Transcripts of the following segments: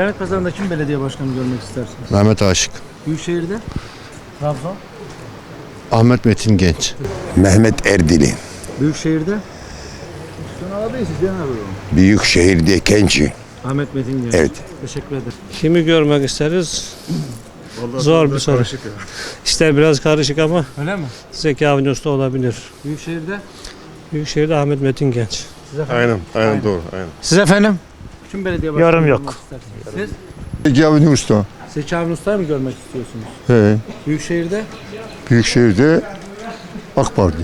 Dernek Pazarı'nda kim belediye başkanı görmek istersiniz? Mehmet Aşık. Büyükşehir'de? Trabzon. Ahmet Metin Genç. Mehmet Erdili. Büyükşehir'de? Büyük şehirde Kençi. Ahmet Metin Genç. Evet. Teşekkür ederim. Kimi görmek isteriz? Zor bir soru. İşte biraz karışık ama Öyle mi? Zeki Avni Usta olabilir. Büyükşehir'de? Büyükşehir'de Ahmet Metin Genç. Siz efendim? Aynen, aynen, doğru. Aynen. Siz efendim? Kim belediye başkanı Yorum yok. istersiniz? Siz? Cavni Usta. Seçi Avni Usta'yı mı görmek istiyorsunuz? He. Büyükşehir'de? Büyükşehir'de AK Parti.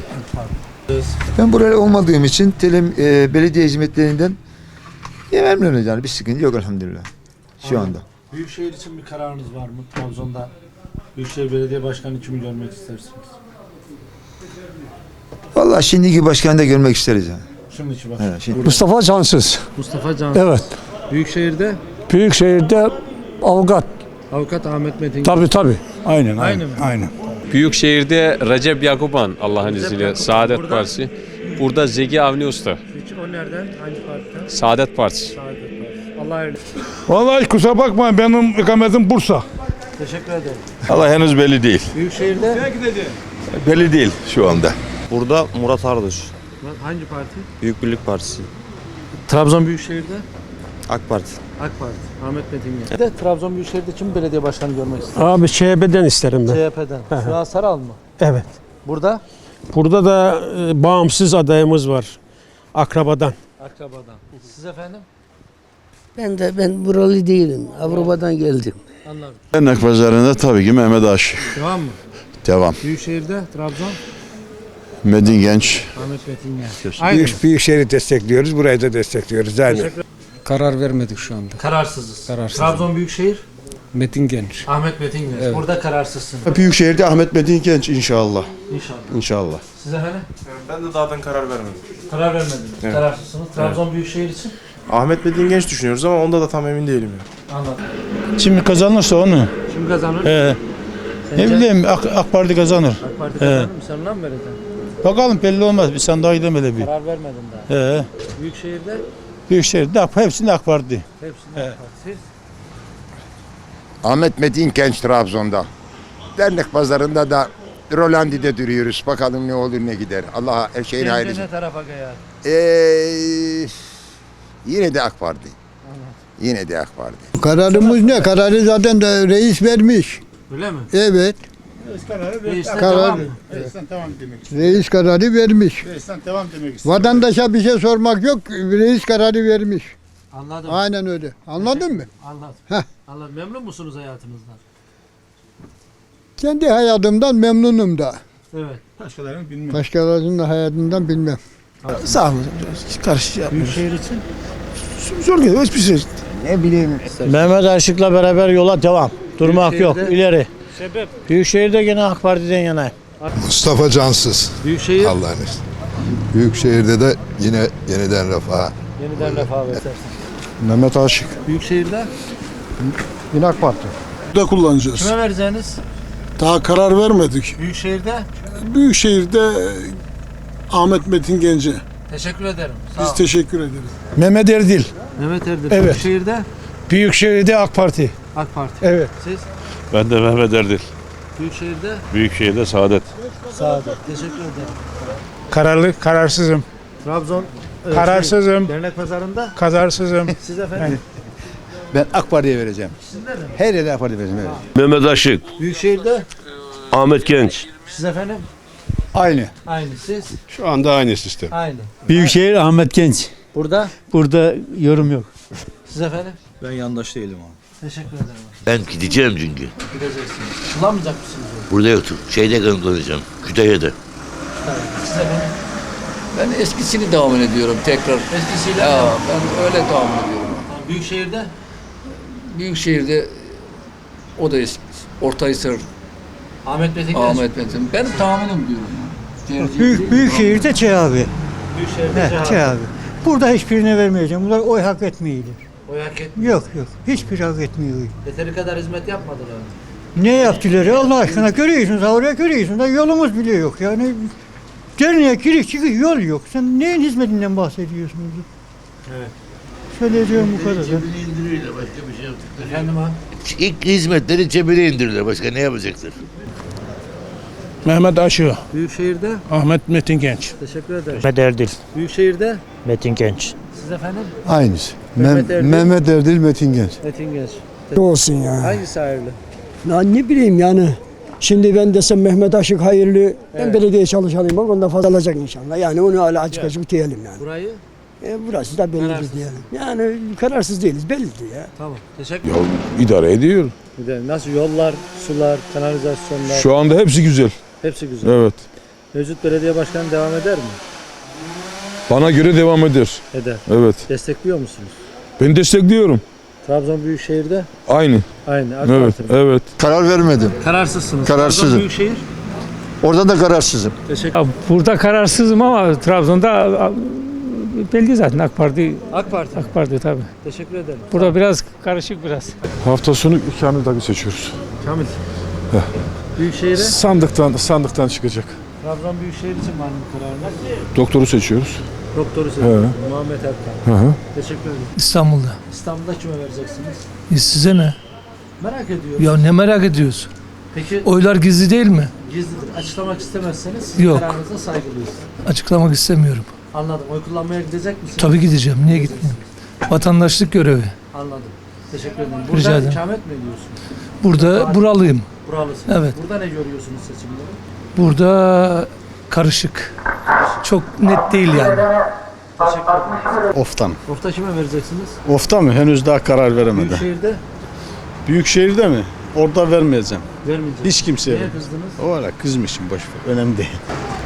Ben burada olmadığım için telim, e, belediye hizmetlerinden ya memnunum yani bir sıkıntı yok elhamdülillah şu anda. Büyükşehir için bir kararınız var mı? Trabzon'da Büyükşehir Belediye Başkanı kimi görmek istersiniz? Vallahi şimdiki başkanı da görmek isteriz yani. Şimdiki bak. Evet, şimdi. Mustafa Cansız. Mustafa Can. Evet. Büyükşehir'de Büyükşehir'de avukat. Avukat Ahmet Metin. Tabii tabii. Aynen. Aynı mı? Aynen. Büyükşehir'de Recep Yakuban Allah'ın Recep izniyle Yakuban. Saadet Burada? Partisi. Burada Zeki Avni Usta. Peki o nereden? Hangi partiden? Saadet Partisi. Saadet Partisi. Allah hayırlı. Vallahi kusura bakma benim ikametim Bursa. Teşekkür ederim. Allah henüz belli değil. Büyükşehir'de Belli değil şu anda. Burada Murat Arduç. hangi parti? Büyük Birlik Partisi. Trabzon Büyükşehir'de AK Parti. AK Parti. Ahmet Metin Genç. De Trabzon Büyükşehir'de kim belediye başkanı görmek ister? Abi CHP'den isterim ben. CHP'den. Süha Saral mı? Evet. Burada? Burada da e, bağımsız adayımız var. Akrabadan. Akrabadan. Siz efendim? Ben de ben buralı değilim. Avrupa'dan geldim. Anladım. Dernek Pazarı'nda tabii ki Mehmet Aşık. Devam mı? Devam. Büyükşehir'de Trabzon Metin Genç. Ahmet Metin Genç. Aynı. Büyük, Büyükşehir'i destekliyoruz. Burayı da destekliyoruz. Yani. Karar vermedik şu anda. Kararsızız. Kararsız. Trabzon Büyükşehir Metin Genç. Ahmet Metin Genç. Evet. Burada kararsızsınız. Büyükşehir'de Ahmet Metin Genç inşallah. İnşallah. İnşallah. Siz efendim? Ben de zaten karar vermedim. Karar vermediniz. Kararsızsınız. Trabzon Büyükşehir için? Ahmet Metin Genç düşünüyoruz ama onda da tam emin değilim. Ya. Anladım. Şimdi kazanırsa onu. Kim kazanır? He. Sence? Ne bileyim AK, AK Parti kazanır. AK Parti kazanır mı? Sen ona mı vereceksin? Bakalım belli olmaz. Bir sandığa gidemedi bir. Karar vermedin daha. He. Büyükşehir'de Büyükşehir'de AK, hepsinde AK Parti. hepsinde AK Parti. Siz? Ahmet Metin Genç Trabzon'da. Dernek pazarında da Rolandi'de duruyoruz. Bakalım ne olur ne gider. Allah her şeyin Sence hayrı. ne tarafa kayar? Ee, yine de AK Parti. Yine de AK Parti. Kararımız ne? Kararı zaten de reis vermiş. Öyle mi? Evet. Reis'te Karar- devam mı? Reis kararı vermiş. Devam demek istiyorum. Vatandaşa bir şey sormak yok. Reis kararı vermiş. Anladım. Aynen öyle. Anladın mı? Anladım. Heh. Anladım. Memnun musunuz hayatınızdan? Kendi hayatımdan memnunum da. Evet. Başkalarını bilmiyorum. Başkalarının da hayatından bilmem. Sağ olun. Karşı yapmıyoruz. Büyükşehir için? Zor geliyor. Hiçbir şey. Ne bileyim. Mehmet Aşık'la beraber yola devam. Durmak yok. Büyükşehir'de- ileri. Sebep? Büyükşehir'de gene AK Parti'den yana. Mustafa Cansız. Büyükşehir Allah'ın izniyle. Büyükşehir'de de yine yeniden refah. yeniden refah verirsin. Mehmet Aşık. Büyükşehir'de Yine AK Parti. Da kullanacağız. kime vereceğiniz? Daha karar vermedik. Büyükşehir'de Büyükşehir'de Ahmet Metin Gence. teşekkür ederim. Sağ ol. teşekkür ederiz. Mehmet Erdil. Mehmet Erdem. Evet. Büyükşehir'de Büyükşehir'de AK Parti. AK Parti. Evet. Siz? Ben de Mehmet Erdil. Büyükşehir'de Büyükşehir'de Saadet. Saadet. Teşekkür ederim. Kararlı, kararsızım. Trabzon e, Kararsızım. Şey, dernek pazarında Kazarsızım. siz efendim. Ben AK Parti'ye vereceğim. Siz nereden? Her yere AK Parti vereceğim. Evet. Mehmet Aşık. Büyükşehir'de Ahmet Genç. siz efendim. Aynı. Aynı siz. Şu anda aynı sistem. Aynı. Büyükşehir Ahmet Genç. Burada Burada yorum yok. siz efendim. Ben yandaş değilim abi. Teşekkür ederim. Ben gideceğim çünkü. Gideceksiniz. Kullanmayacak mısınız onu? Burada yoktu. Şeyde kullanacağım. Kütahya'da. Siz efendim. Ben eskisini devam ediyorum tekrar. Eskisiyle Ya ben öyle devam ediyorum. Tamam, Büyükşehir'de Büyükşehir'de o da eski. Ortaysır, Ahmet Metin Genç. Ahmet Metin. Benim tahminim diyorum. Tercih Büyük. Büyükşehir'de Ç abi. Büyükşehir'de. Ç abi. Burada hiçbirine vermeyeceğim. Bunlar oy hak etmeyilir. Oy hak etmiyor. Yok yok. Hiçbir hak etmiyor. Yeteri kadar hizmet yapmadılar. Ne yaptılar ya Allah aşkına görüyorsunuz oraya görüyorsunuz da yolumuz bile yok yani. Derneğe giriş çıkış yol yok. Sen neyin hizmetinden bahsediyorsunuz? Evet. Söyleyeceğim bu kadar. indiriyorlar başka bir şey yaptıkları. Efendim abi? İlk hizmetleri cebine indiriyorlar başka ne yapacaklar? Mehmet Aşı, Büyükşehir'de Ahmet Metin Genç. teşekkür ederim. Mehmet Erdil. Büyükşehir'de Metin Genç. siz efendim? Aynısı. Mehmet Erdil. Mehmet Erdil Metin Genç. Metin Genç. Olsun ya. Hangisi hayırlı? Ya ne bileyim yani. Şimdi ben desem Mehmet Aşık hayırlı, ben belediye çalışanıyım ama ondan fazla alacak inşallah. Yani onu hala açık açık diyelim yani. Burayı? E, burası da bellidir Kararsız. diyelim. Yani kararsız değiliz, bellidir ya. Tamam. Teşekkür Ya idare ediyor. ederim. Nasıl yollar, sular, kanalizasyonlar Şu anda hepsi güzel. hepsi güzel. Evet. Mevcut belediye başkanı devam eder mi? Bana göre devam eder. Eder. Evet. Destekliyor musunuz? Ben destekliyorum. Trabzon Büyükşehir'de Aynı. aynı. AK Evet. Parti? Evet. Karar vermedim. Kararsızsınız. Kararsızım. Trabzon Büyükşehir. Oradan da kararsızım. Teşekkür Burada kararsızım ama Trabzon'da belli zaten AK Parti. AK Parti. AK Parti tabii. Teşekkür ederim. Burada biraz karışık biraz. Hafta sonu Kamil Dagı seçiyoruz. Kamil. Büyükşehir'e Sandıktan sandıktan çıkacak. Trabzon Büyükşehir için var mı kararınız? Doktoru seçiyoruz. Doktoru seçiyorsunuz. Muhammed Erkan. Hı hı. Teşekkür ederim. İstanbul'da. İstanbul'da kime vereceksiniz? E size ne? Merak ediyorum. Ya ne merak ediyorsun? Peki Oylar gizli değil mi? gizlidir. Açıklamak istemezseniz sizin Yok. kararınıza saygılıyız. Açıklamak istemiyorum. Anladım. Oy kullanmaya gidecek misiniz? Tabii gideceğim. Niye gitmeyeyim? Vatandaşlık görevi. Anladım. Teşekkür ederim. Rica Burada ederim. ikamet mi ediyorsun? Burada buralıyım. Buralısınız. Evet. Burada ne görüyorsunuz seçimleri? Burada karışık. Çok net değil yani. Oftan. Ofta kime vereceksiniz? Ofta mı? Henüz daha karar veremedim. Büyükşehir'de Büyükşehir'de mi? Orada vermeyeceğim. vermeyeceğim. Hiç kimseye. Niye kızdınız? O ara kızmışım boş ver. Önemli değil.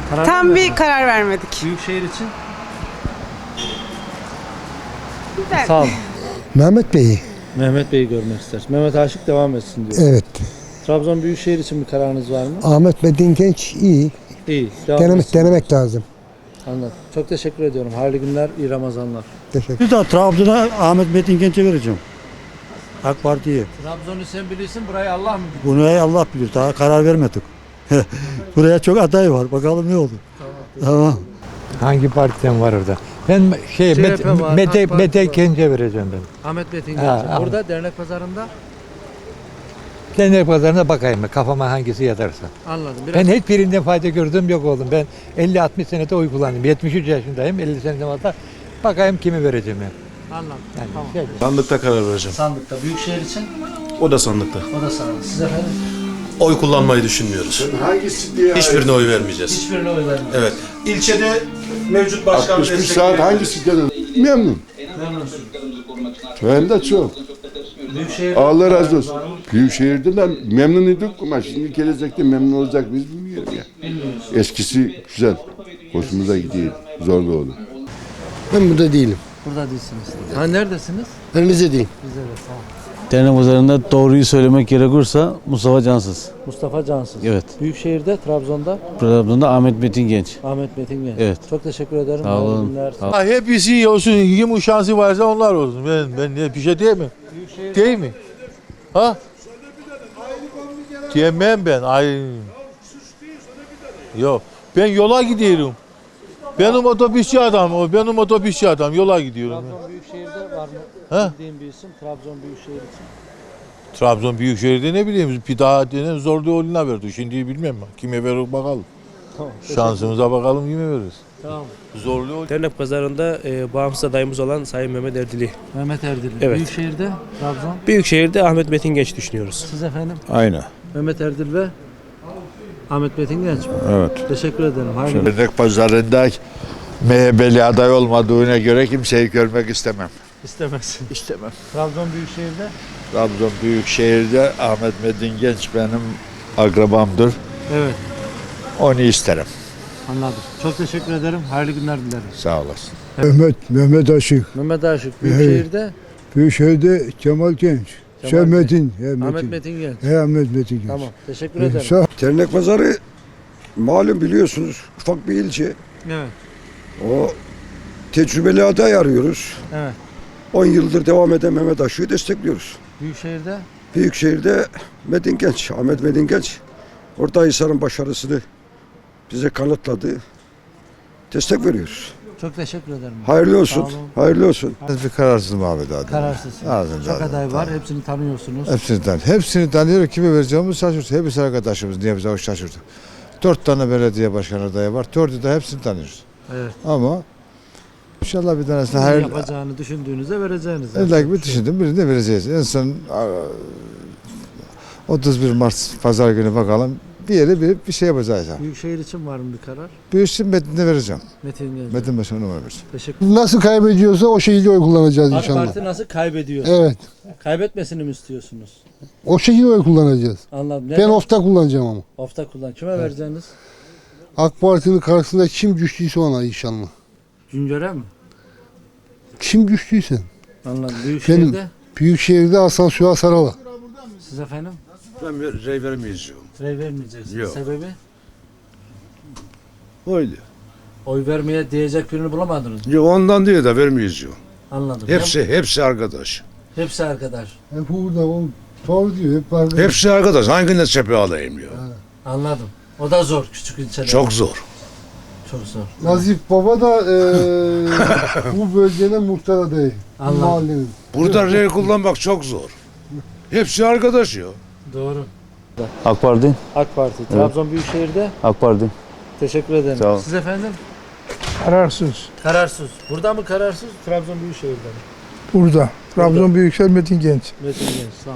Karar Tam bir karar vermedik. Büyükşehir için sağ olun. Mehmet Bey, Mehmet Bey'i görmek isteriz. Mehmet Aşık devam etsin diyor. evet. Trabzon Büyükşehir için bir kararınız var mı? Ahmet Metin Genç iyi. İyi. Devam etsin. denemek lazım. Anladım. Çok teşekkür ediyorum. Hayırlı günler, iyi Ramazanlar. Teşekkür Bir daha Trabzon'a Ahmet Metin Genç'e vereceğim. AK Parti'ye. Trabzon'u sen bilirsin, burayı Allah mı bilir? Bunu Allah bilir. Daha karar vermedik. Buraya çok aday var. Bakalım ne olur. Tamam. Hangi partiden var orada? Ben şey CHP Met- var, Mete- AK Parti Mete var. Genç'e vereceğim ben. Ahmet Metin Ha, Genç. Ahmet. Burada dernek pazarında Kendi pazarına bakayım kafama hangisi yatarsa. anladım. Biraz Ben hiçbirinden fayda gördüğüm yok oğlum. Ben 50-60 senede oy kullandım. 73 yaşındayım. 50 senede fazla. Bakayım kimi vereceğim anladım. yani Tamam. şey- Sandıkta karar vereceğim. Sandıkta. Büyükşehir için O da sandıkta. o da sandık. Siz efendim Oy kullanmayı düşünmüyoruz. Hangisi diye Hiçbirine oy vermeyeceğiz. hiçbirine oy vermiyor. Evet. İlçede mevcut başkan 61 saat hangisi gelir? Memnun. Memnunsun. Ben de çok. Büyükşehir Allah razı olsun. Büyükşehir'de de memnun idik ama şimdi gelecekte memnun olacak biz bilmiyorum ya. Eskisi güzel. Hoşumuza gidiyor. Zor da olur. Ben burada değilim. Burada değilsiniz. Ha neredesiniz? Ben Rize'deyim. Bizde de sağ ol. Dernek pazarında doğruyu söylemek gerekirse Mustafa Cansız. Mustafa Cansız. Evet. Büyükşehir'de, Trabzon'da Trabzon'da Ahmet Metin Genç. Ahmet Metin Genç. Evet. Çok teşekkür ederim. Sağ Hayırlı olun. günler. Sağ Sağ- Hepsi iyi olsun. Kim şansı varsa onlar olsun. Ben, ben ne bir şey değil mi? Büyükşehir Değil mi? Ha? Diyemem ben. Ay. Yok. Ben yola gidiyorum. Benim otobüsçü adam o. Benim otobüsçü adam. Yola gidiyorum. Trabzon Büyükşehir'de var mı? Ha? Bildiğim bir isim Trabzon Büyükşehir için. Trabzon Büyükşehir'de ne bileyim bir daha denen zorlu oğluna verdi. Şimdi bilmem. Kime verir bakalım. Tamam. Şansımıza bakalım kime veririz. Tamam. Zorlu oğlu. Dernek pazarında e, bağımsız adayımız olan Sayın Mehmet Erdili. Mehmet Erdili. Evet. Büyükşehir'de Trabzon. Büyükşehir'de Ahmet Metin Genç düşünüyoruz. Siz efendim? Aynı. Mehmet Erdil ve Ahmet Metin Genç mi? Evet. Teşekkür ederim. Hayırlı Dernek pazarında MHP'li aday olmadığına göre kimseyi görmek istemem. istemezsin. İstemem. Trabzon Büyükşehir'de Trabzon Büyükşehir'de Ahmet Metin Genç benim akrabamdır. Evet. Onu isterim. Anladım. Çok teşekkür ederim. Hayırlı günler dilerim. Sağ olasın. Mehmet, Mehmet Aşık. Mehmet Aşık Büyükşehir'de Büyükşehir'de Kemal Genç. Kemal Metin. He, Ahmet Metin Genç. He, Ahmet Metin Genç. Tamam. Teşekkür ederim. Sağ Dernek pazarı malum biliyorsunuz ufak bir ilçe. Evet. O tecrübeli aday arıyoruz. Evet. 10 yıldır devam eden Mehmet Aşık'ı destekliyoruz. Büyükşehir'de Büyükşehir'de Metin Genç, Ahmet Metin Genç Orta Hisar'ın başarısını bize kanıtladı. Destek veriyoruz. Çok teşekkür ederim. Hayırlı olsun. Sağ olun. Hayırlı olsun. Bir kararsızım abi daha. Kararsızsın. Ağzında Çok aday. var. Hepsini tanıyorsunuz. Hepsini tan hepsini tanıyor. Kime vereceğimizi şaşırdık. Hepsi arkadaşımız. Niye bize şaşırdık. Dört tane belediye başkanı adayı var. Dördü de hepsini tanıyoruz. Evet. Ama inşallah bir tanesine Ne hayır, yapacağını düşündüğünüzde vereceğiniz. illa gibi düşündüm. Birini de vereceğiz. En son aa, 31 Mart pazar günü bakalım. Bir yere bir, bir şey yapacağız. Büyükşehir için var mı bir karar? Bir işin metnine vereceğim. Metin Gencer. Metin Başkan'a numara vereceğim. Teşekkür Nasıl kaybediyorsa o şekilde oy kullanacağız AK Parti nasıl kaybediyor? Evet. Kaybetmesini mi istiyorsunuz? O şekilde oy kullanacağız. Anladım. Neden? ofta kullanacağım ama. Hafta kullan. Kime vereceğiniz? AK Parti'nin karşısında kim güçlüyse ona inşallah. Güngör'e mi? Kim güçlüyse. Anladım. Büyükşehir'de Büyükşehir'de Hasan Suha Sarala. siz efendim? Ben rey vermeyeceğim. Rey vermeyeceksiniz. Yok. Sebebi? Öyle. Oy vermeye diyecek birini bulamadınız. mı? Yok ondan değil de vermeyeceğim. Anladım. Hepsi hepsi arkadaş. Hepsi arkadaş. Hep burada o doğru diyor. Hep arkadaş. Hepsi arkadaş. Hangine cephe alayım ya? Anladım. O da zor küçük ilçede. Çok zor. Çok zor. Nazif Baba da eee bu bölgenin muhtar adayı. Bu Anladım. mahallenin. Burada rey kullanmak çok zor. Hepsi arkadaş ya. Doğru. AK Parti. AK Parti. Trabzon Büyükşehir'de. AK Parti. Teşekkür ederim. Sağ ol. Siz efendim? Kararsız. Kararsız. Burada mı kararsız? Trabzon Büyükşehir'de mi? Burada. Trabzon Büyükşehir Metin Genç. Metin Genç. Sağ ol.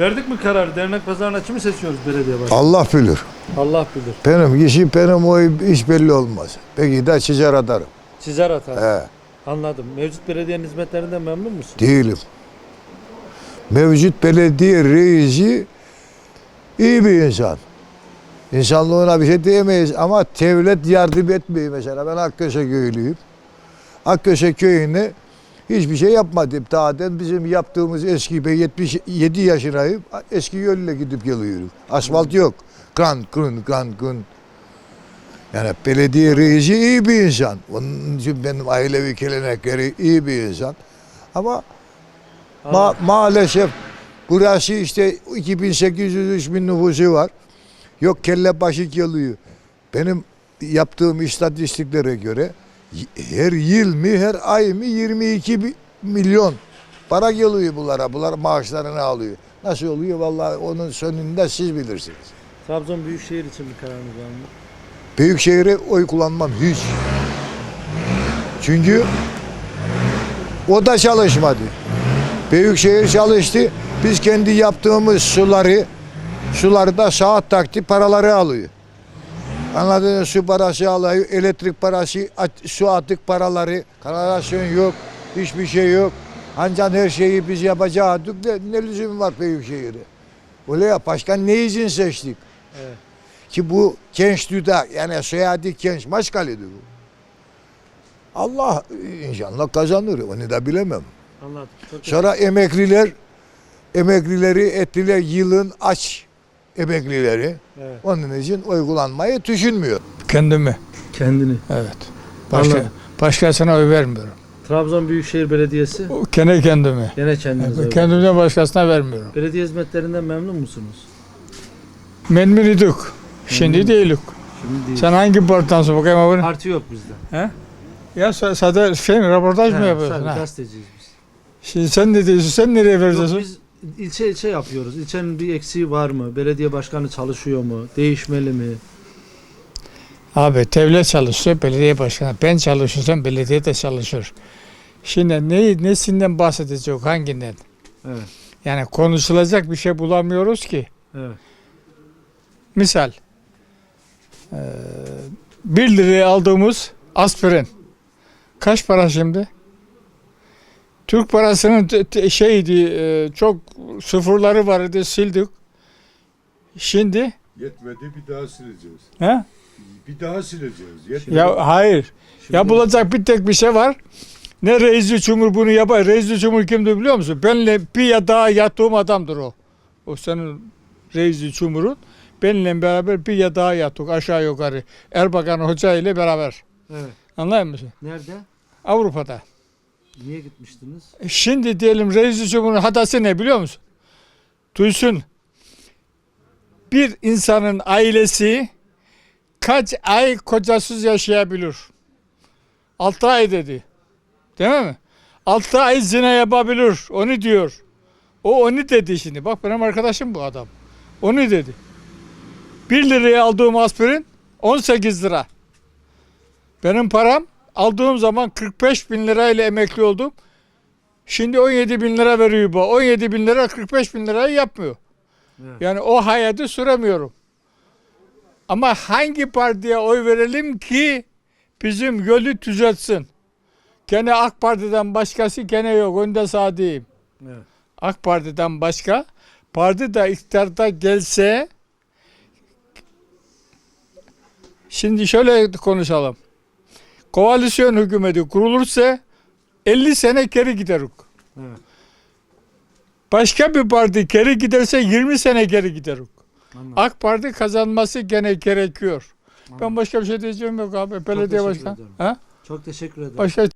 Verdik mi karar? Dernek pazarına kimi seçiyoruz belediye başkanı? Allah bilir. Allah bilir. Benim işim benim oy hiç belli olmaz. Peki de çizer atarım. Çizer atar. He, Anladım. Mevcut belediyenin hizmetlerinden memnun musun? değilim. Mevcut belediye reisi iyi bir insan. İnsanlığına bir şey diyemeyiz ama devlet yardım etmiyor mesela. Ben Akköse köylüyüm. Akköse köyüne hiçbir şey yapmadım. Daha bizim yaptığımız eski ben 77 yaşındayım. Eski yölle gidip geliyorum. Asfalt yok. Kan kun kan kun. Yani belediye reisi iyi bir insan. Onun için benim ailevi gelenekleri iyi bir insan. Ama Ma- maalesef burası işte 2800-3000 nüfusu var. Yok kelle başı geliyor. Benim yaptığım istatistiklere göre her yıl mı her ay mı 22 bi- milyon para geliyor bunlara. Bunlar maaşlarını alıyor. Nasıl oluyor vallahi onun sonunda siz bilirsiniz. Trabzon Büyükşehir için bir kararınız var mı? Büyükşehir'e oy kullanmam hiç. Çünkü o da çalışmadı. Büyükşehir çalıştı. Biz kendi yaptığımız suları suları da saat takti paraları alıyor. Anladın mı? Su parası alıyor, elektrik parası, su atık paraları, kanalizasyon yok, hiçbir şey yok. Ancak her şeyi biz yapacaktık. Ne, ne lüzum var Büyükşehir'e? Öyle ya başkan ne için seçtik? Evet. Ki bu genç düda yani soyadı genç maşkalıydı bu. Allah inşallah kazanır onu da bilemem. Anladım. Çok Sonra emekliler emeklileri ettiler yılın aç emeklileri. Evet. Onun için uygulanmayı düşünmüyor. Kendimi. Kendini. Evet. Başka, Anladım. başkasına oy vermiyorum. Trabzon Büyükşehir Belediyesi. O Gene kendimi. Gene kendinize. verin. Kendimden başkasına vermiyorum. Belediye hizmetlerinden memnun musunuz? Memnun idik. Şimdi değilik. Şimdi değil. Sen hangi partidansın bakayım abi? Parti yok bizde. Ya sa- sadece şey mi, röportaj mı He, yapıyorsun? ha? gazeteciyiz biz. Şimdi sen ne diyorsun? Sen nereye Yok, vereceksin? biz ilçe ilçe yapıyoruz. İlçenin bir eksiği var mı? Belediye başkanı çalışıyor mu? Değişmeli mi? Abi devlet çalışıyor, belediye başkanı. Ben çalışırsam belediye de çalışır. Şimdi ne, nesinden bahsedecek, hanginden? Evet. Yani konuşulacak bir şey bulamıyoruz ki. Evet. Misal, eee 1 liraya aldığımız aspirin kaç para şimdi? Türk parasının şeydi, eee, çok sıfırları vardı sildik. Şimdi, Yetmedi bir daha sileceğiz. he? Bir daha sileceğiz. Ya hayır. Yapılacak bir tek bir şey var. Ne reis cumhur bunu yapar. Reis cumhur kimdir biliyor musun? Benle bir ya daha yattığım adamdır o. O senin reis cumhurun. Benimle beraber bir ya daha yattık aşağı yukarı. Erbakan Hoca ile beraber. Evet. Anlıyor musun? Nerede? Avrupa'da. Niye gitmiştiniz? E Şimdi diyelim reis cumhurun hatası ne biliyor musun? Duysun. Bir insanın ailesi kaç ay kocasız yaşayabilir? 6 ay dedi. Değil mi? 6 ay zina yapabilir. Onu diyor. O onu dedi şimdi. Bak benim arkadaşım bu adam. Onu dedi. 1 liraya aldığım aspirin 18 lira. Benim param aldığım zaman 45 bin lirayla emekli oldum. Şimdi 17 bin lira veriyor bu. 17 bin lira 45 bin lirayı yapmıyor. Yani o hayatı süremiyorum. Ama hangi partiye oy verelim ki bizim yolu düzeltsin? Gene AK Parti'den başkası gene yok. Da sağ diyeyim. Evet. AK Parti'den başka. Parti de iktidarda gelse şimdi şöyle konuşalım koalisyon hükümeti kurulursa 50 sene geri gideruk. Evet. Başka bir parti geri giderse 20 sene geri gideruk. AK Parti kazanması gene gerekiyor. Anladım. Ben başka bir şey diyeceğim yok abi. Çok Belediye başkanı. Ha? Çok teşekkür ederim. Başka